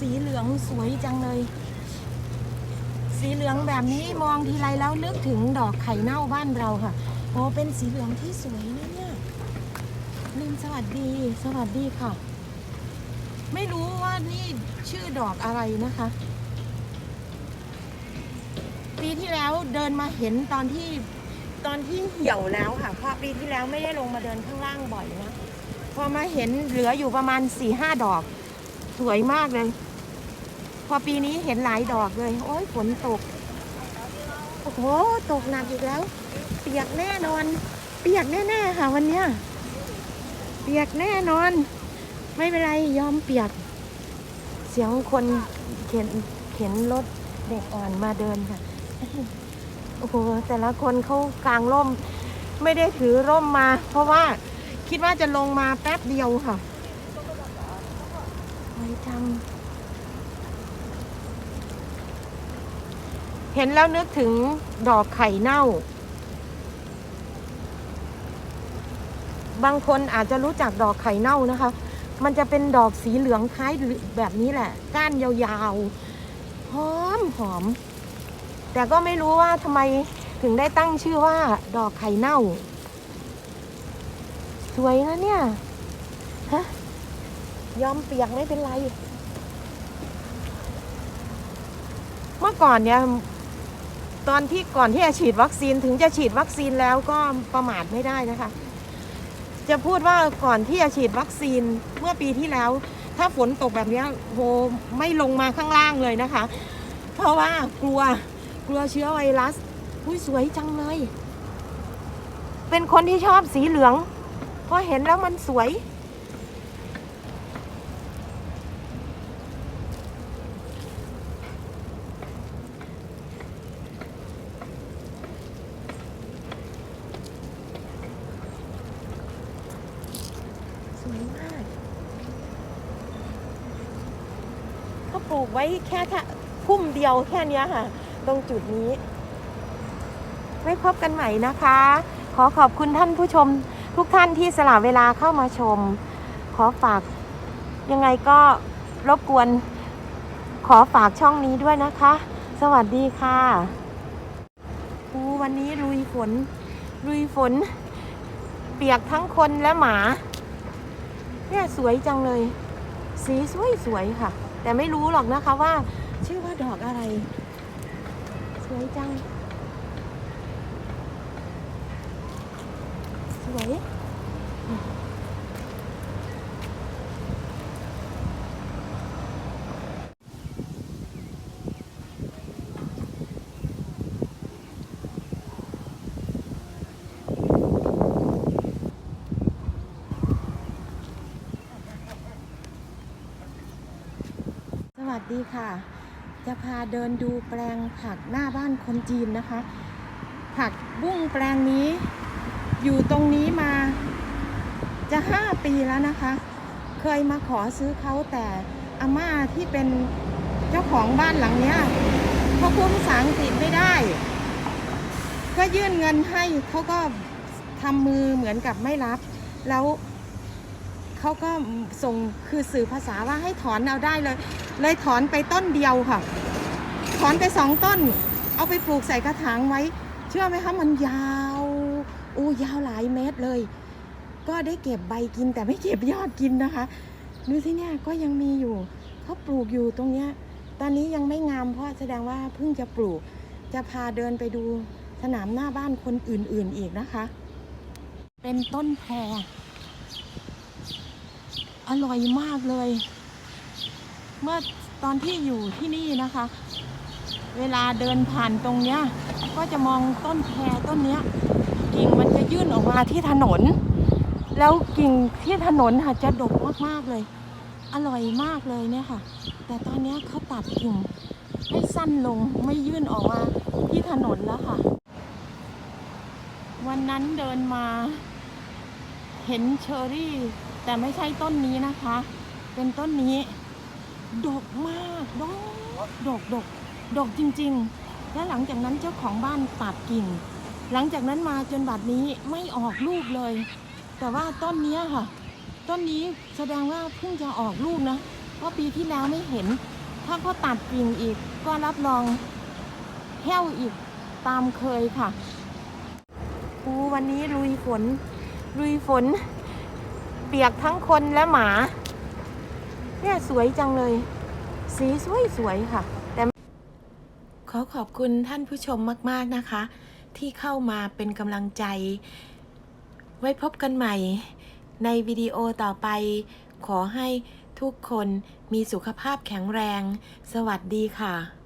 สีเหลืองสวยจังเลย สีเหลืองแบบนี้มองทีไรแล้วนึกถึงดอกไข่เน่าบ้านเราค่ะ โอ้เป็นสีเหลืองที่สวยนะเนี่ยลินสวัสดี สวัสดีค่ะ ไม่รู้ว่านี่ชื่อดอกอะไรนะคะ ปีที่แล้วเดินมาเห็นตอนที่ตอนที่เหี่ยวแล้วค่ะเพราะปีที่แล้วไม่ได้ลงมาเดินข้างล่างบ่อยนะ พอมาเห็นเหลืออยู่ประมาณ4ี่ห้าดอก สวยมากเลย พอปีนี้เห็นหลายดอกเลย โอ้ยฝนตก โอ้โห ตกหนักอีกแล้ว เปียกแน่นอน เปียกแน่ๆค่ะวันเนี้ย เปียกแน่นอน ไม่เป็นไรยอมเปียก เสียงคนเข็นเข็นรถเด็กอ่อนมาเดินค่ะ โอ้โห แต่ละคนเขากางร่ม ไม่ได้ถือร่มมา เพราะว่าคิดว่าจะลงมาแป๊บเดียวค่ะสวยจัง เห็นแล้วนึกถึงดอกไข่เน่า บางคนอาจจะรู้จักดอกไข่เน่านะคะ มันจะเป็นดอกสีเหลืองคล้ายแบบนี้แหละ ก้านยาวๆ หอมหอม แต่ก็ไม่รู้ว่าทำไมถึงได้ตั้งชื่อว่า ดอกไข่เน่า สวยนะเนี่ยฮะยอมเปียกไม่เป็นไร เมื่อก่อนเนี่ย ตอนที่ก่อนที่จะฉีดวัคซีนถึงจะฉีดวัคซีนแล้วก็ประมาทไม่ได้นะคะ จะพูดว่าก่อนที่จะฉีดวัคซีนเมื่อปีที่แล้ว ถ้าฝนตกแบบนี้โหไม่ลงมาข้างล่างเลยนะคะ เพราะว่ากลัวกลัวเชื้อไวรัสอุ้ยสวยจังเลย เป็นคนที่ชอบสีเหลืองเพราะเห็นแล้วมันสวย สวยมาก เขาปลูกไว้แค่ถ้าพุ่มเดียวแค่นี้ค่ะ ตรงจุดนี้ไม่พบกันใหม่นะคะ ขอขอบคุณท่านผู้ชม ทุกท่านที่สละเวลาเข้ามาชม ขอฝากยังไงก็รบกวนขอฝากช่องนี้ด้วยนะคะ สวัสดีค่ะอูวันนี้ลุยฝนลุยฝน เปียกทั้งคนและหมา เนี่ยสวยจังเลย สีสวยสวยค่ะ แต่ไม่รู้หรอกนะคะว่า ชื่อว่าดอกอะไร สวยจัง สวย ดีค่ะ จะพาเดินดูแปลงผักหน้าบ้านคนจีนนะคะ ผักบุ้งแปลงนี้ อยู่ตรงนี้มาจะห้าปีแล้วนะคะ เคยมาขอซื้อเขาแต่อาม่าที่เป็นเจ้าของบ้านหลังเนี้ยเขาพูดภาษาอังกฤษไม่ได้ ก็ยื่นเงินให้เขาก็ทำมือเหมือนกับไม่รับ แล้วเขาก็ส่งคือสื่อภาษาว่าให้ถอนเอาได้เลย เลยถอนไปต้นเดียวค่ะ ถอนไปสองต้น เอาไปปลูกใส่กระถางไว้ เชื่อไหมคะมันยาวอู้ยาวหลายเมตรเลย ก็ได้เก็บใบกินแต่ไม่เก็บยอดกินนะคะ ดูสิเนี่ยก็ยังมีอยู่เขาปลูกอยู่ตรงเนี้ย ตอนนี้ยังไม่งามเพราะแสดงว่าเพิ่งจะปลูก จะพาเดินไปดูสนามหน้าบ้านคนอื่นๆอีกนะคะ เป็นต้นแพรอร่อยมากเลย เมื่อตอนที่อยู่ที่นี่นะคะ เวลาเดินผ่านตรงเนี้ย ก็จะมองต้นแพรต้นเนี้ย กิ่งมันจะยื่นออกมาที่ถนน แล้วกิ่งที่ถนนค่ะจะดกมากๆเลย อร่อยมากเลยเนี่ยค่ะ แต่ตอนเนี้ยเขาตัดกิ่งให้สั้นลงไม่ยื่นออกมาที่ถนนแล้วค่ะ วันนั้นเดินมา เห็นเชอรี่ แต่ไม่ใช่ต้นนี้นะคะ เป็นต้นนี้ ดกมากดกดกดกดกจริง ๆ แล้วหลังจากนั้นเจ้าของบ้านตัดกิ่ง หลังจากนั้นมาจนบัดนี้ไม่ออกลูกเลย แต่ว่าต้นนี้ค่ะ ต้นนี้แสดงว่าเพิ่งจะออกลูกนะ เพราะปีที่แล้วไม่เห็น ถ้าเขาตัดกิ่งอีก ก็รับรองแห้วอีกตามเคยค่ะอูวันนี้ลุยฝน ลุยฝน เปียกทั้งคนและหมา เนี่ยสวยจังเลย สีสวยสวยๆค่ะ แต่ขอขอบคุณท่านผู้ชมมาก ๆ นะคะ ที่เข้ามาเป็นกำลังใจ ไว้พบกันใหม่ ในวิดีโอต่อไป ขอให้ทุกคนมีสุขภาพแข็งแรง สวัสดีค่ะ